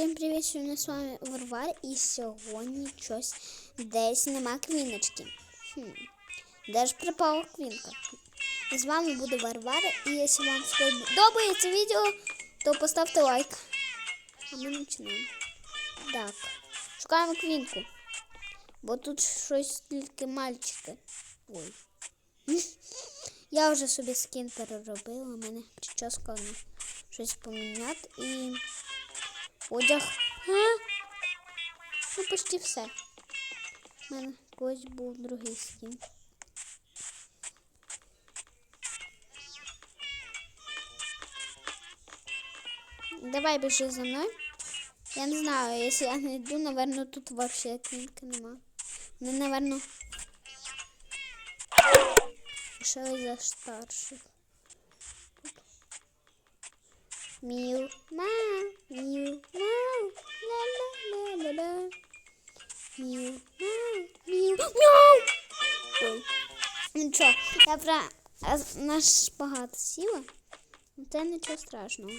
Всім привіт, сьогодні з вами Варвар і сьогодні щось десь нема квіночки. Хм. Де ж пропала квінка? З вами буде Варвар, і якщо вам сподобається відео, то поставте лайк. А ми починаємо. Так, шукаємо квінку. Бо тут щось тільки мальчики. Ой. Я вже собі скін переробила, у мене на щось поміняти і одяг. А? Ну, почти все. У мене колись був другий скін. Давай біжи за мною. Я не знаю, якщо я не йду, наверное, тут вообще книжки нема. Ну, наверное, лишилось за старших. Міу, мау, міу, мау, ла-ла-ла-ла-ла. Міу, мау, міу, мяу. Ой. Нічого, я про наш багато сіла. Це нічого страшного.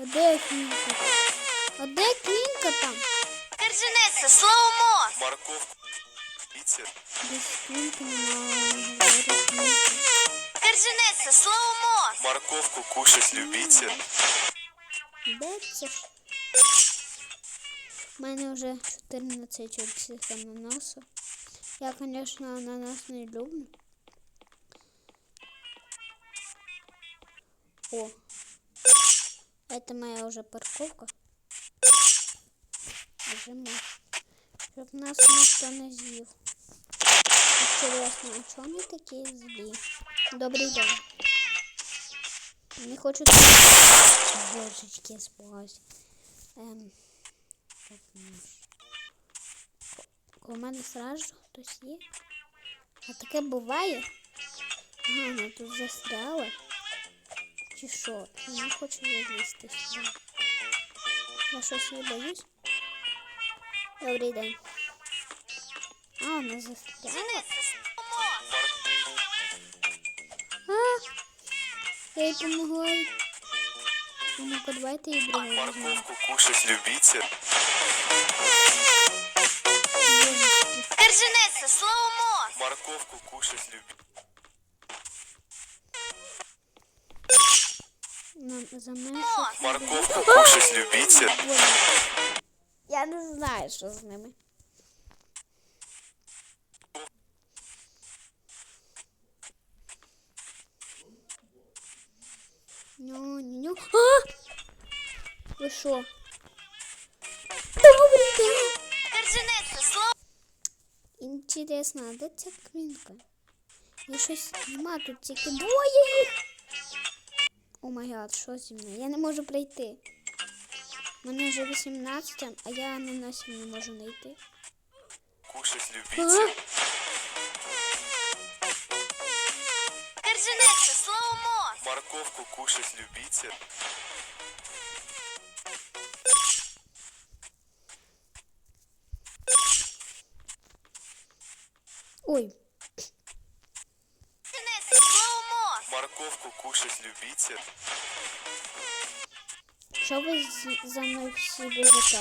А де квінка? А де квінка там? Держинеться, слоумо! Морковку любите? Десь квінка немає. говорить слоумо! Морковку кушать любите? Ж? У мене вже 14 цих ананасів. Я, звісно, ананас не люблю. О, это моя уже парковка. Нажимаю. Щоб нас ніхто не з'їв. Інтересно, а чого вони такі злі? Добрий день. Не хочу тут... Божечки, я спугався. Ем, ну. У мене сразу хтось є. А таке буває. Ага, вона тут застряла. Чи що? Я не хочу вилізти сюди. Я щось її боюсь. Добрий день. А, вона застряла. А! Я їй помогла. Ну-ка, давайте її візьмемо. Морковку кушать любите? Держинеться, слоумо! Морковку кушать любите? Нам за мною щось Морковку кушать любите? Я не знаю, що з ними. Ню-ню-ню. А! Ви що? Добрий день! Держинеться, слоумо! Інтересно, а де ця квінка? Я щось нема тут тільки двоє їх. О май гад, що зі мною? Я не можу пройти. Мене вже 18, а я ананасів не можу знайти. Кушать любите? Держинеться, слоумо! Морковку кушать любите? Ой, Держинеться, слоумо! Морковку любіться. що ви за мною всі біжите?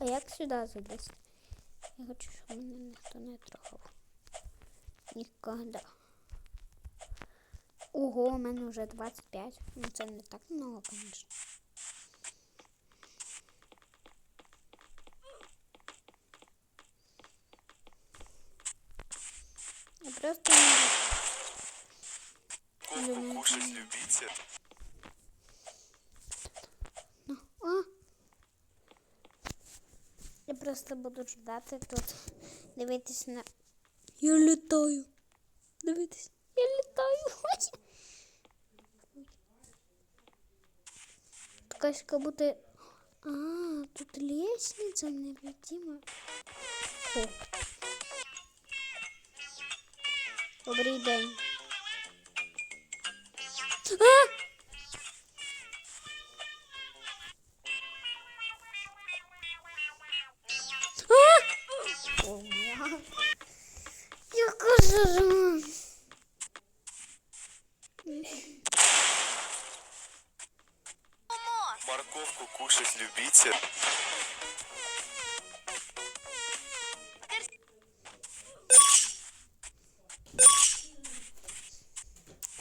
А як сюди залізти? Я хочу, щоб мене ніхто не трогав. Ніколи. Ого, у мене вже 25. Ну це не так много, звісно. Я просто не... Морковку кушать любите? А, просто буду ждати тут. Дивитись на. Я літаю. Дивитись. Я літаю. Ой. Така как будто. А, тут лестница невидима. Добрий день. Морковку кушать любите?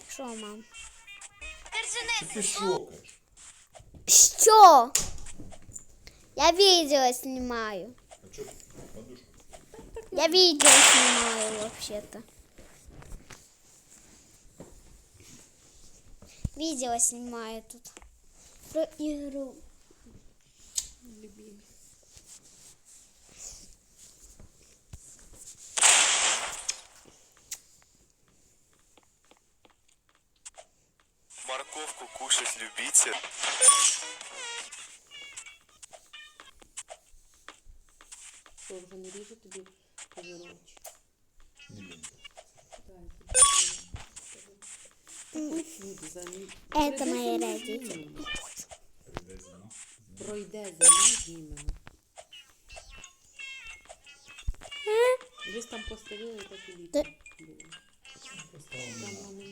Що, мам? Що? Я видео снимаю. А? Я видео снимаю вообще-то. Видео снимаю тут. Про игру. Морковку кушать любите? Ріжу тобі огірочі? Не лінь. Это Пройде мои родители. Пройде зима, знімемо. Десь там поставили, так і літо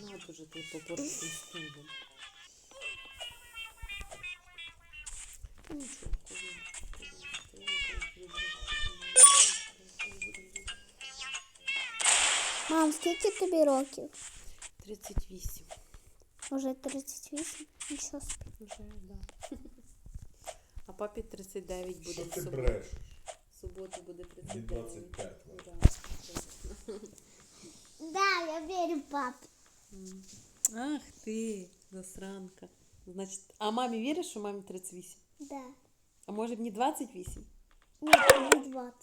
Там вже ти попортити стулом. Та Нічого, коли. Мам, скільки тобі років? 38. Уже 38? Нічого собі. Вже, да. Папі 39 буде Що в ти суботу. брешеш? В суботу буде Мені 39. 25 Да. Да, я вірю папі. Ах ти, засранка. Значить, а мамі віриш, що мамі 38? Да. А може мені 28? Ні, тобі 20.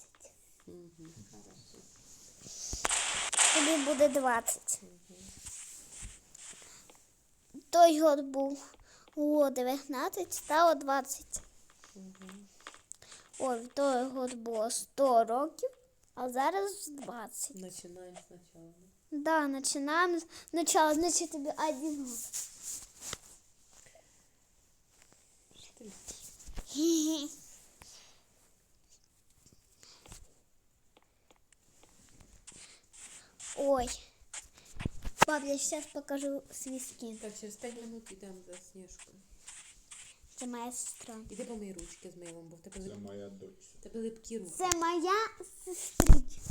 Тобі буде 20. Той год був у 19, стало 20. Ой, той год було 100 років, а зараз 20. Починаємо спочатку. Да, начинаем сначала, значит, тебе один год. Що ти? Хе-хе. Ой. Пап, я сейчас покажу свій скин. Так, через 5 минут йдемо за сніжкою. Це моя сестра. Іди помий ручки з милом, бо в тебе, Це лип... моя дочка. в тебе липкі руки. Це моя сестричка.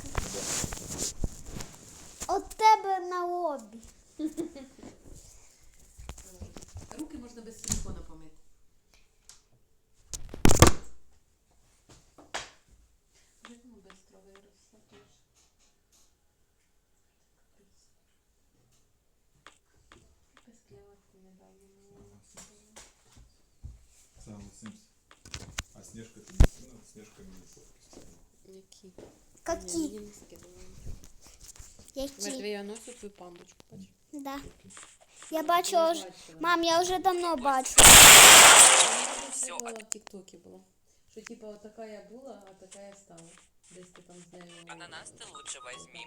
От тебе на лобі. Руки можна без силикона помити. Быстро виросло теж. Без клявки не дали. Саме Симс. А Снежка тобі скинула, Снежка мені фотки скинула. Які? Які? Ні, мені не скидали. Які? Матвій, я носю твою пандочку, бач. Да. Я бачила вже. бачила. Мам, я вже давно бачила. Все, в тіктокі було. Що типа от така я була, а така я стала. Десь ти там з нею. Ананас ты лучше возьми.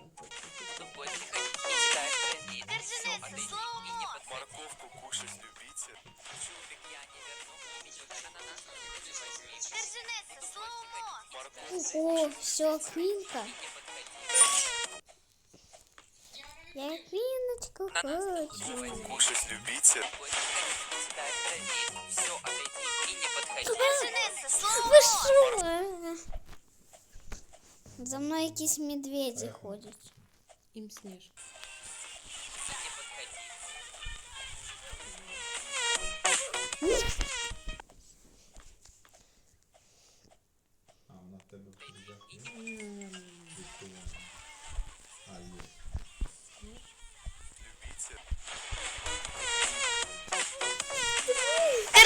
Тупой не ходи, не текай в кредит. Все, отойди и не подходи. Морковку кушать любите? Чубик я не верну. Ого, все, квінка. Не подходи. Я квіночку хочу. кушать любите? Тупой не ходи, не текай в кредит. Все, отойди и не подходи. Держи несу. Ви Slow-mo. що? За мною якісь медведі ходять. Їм сніжка.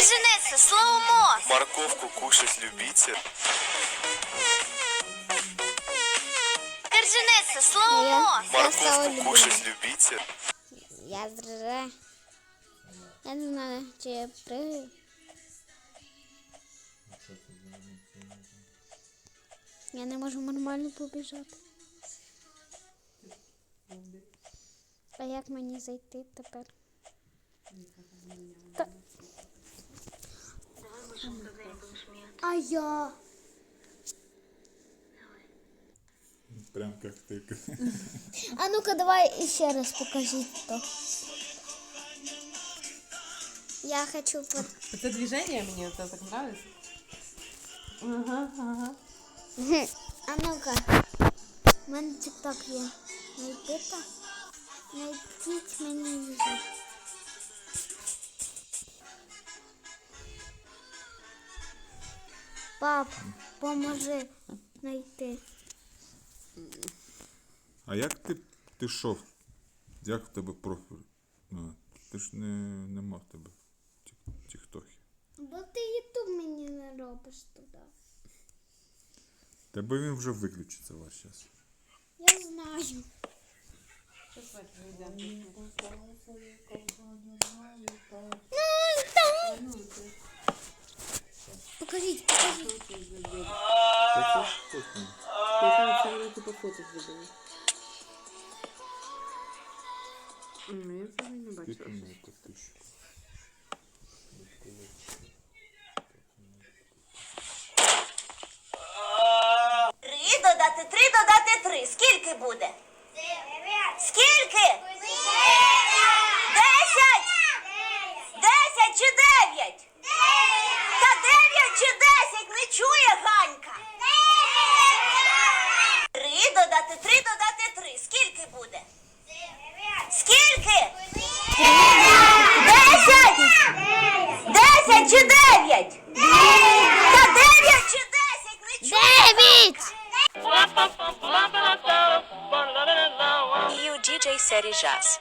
Держи несу. Slow-mo. Морковку кушать любите? Держи, Я слоумо. Морковку кушать любите? Я зра. Я не знаю, чи я пригаю. Я не можу нормально побіжати. А як мені зайти тепер? Та- А я. Прям как ты. А ну-ка давай ще раз покажіть то. Я хочу под... Это движение мне это так нравится. Ага, ага. А ну-ка. У мене тік-ток є. Найти та. Найдіть мені його. Пап, поможи знайти. А як ти пішов? Як в тебе профіль? Ну, ти ж не, нема в тебе тік- тіктохи. Бо ти ютуб мені не робиш туди. Тебе він вже виключиться ваш час. Я знаю. Вадь зайдем. Покажіть, покажіть. Це ж типу фото зробила. М, Я це не бачила. Три додати три додати три. Скільки буде? E Série Jazz.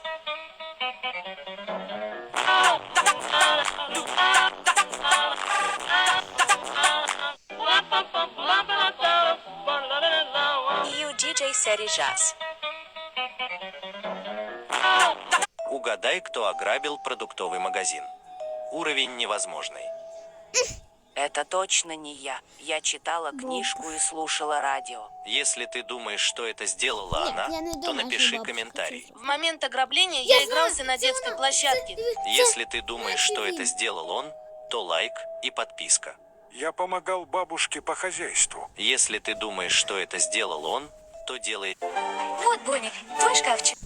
E o DJ Série Jazz. Угадай, кто ограбил продуктовый магазин. Уровень невозможный. Это точно не я. Я читала книжку и слушала радио. Если ты думаешь, что это сделала Нет, она, я не то думаю, что напиши бабушка комментарий. В момент ограбления Я я, игрался на детской площадке. Если ты думаешь, что это сделал он, то лайк и подписка. Я помогал бабушке по хозяйству. Если ты думаешь, что это сделал он, то делай Вот, Боник, твой шкафчик.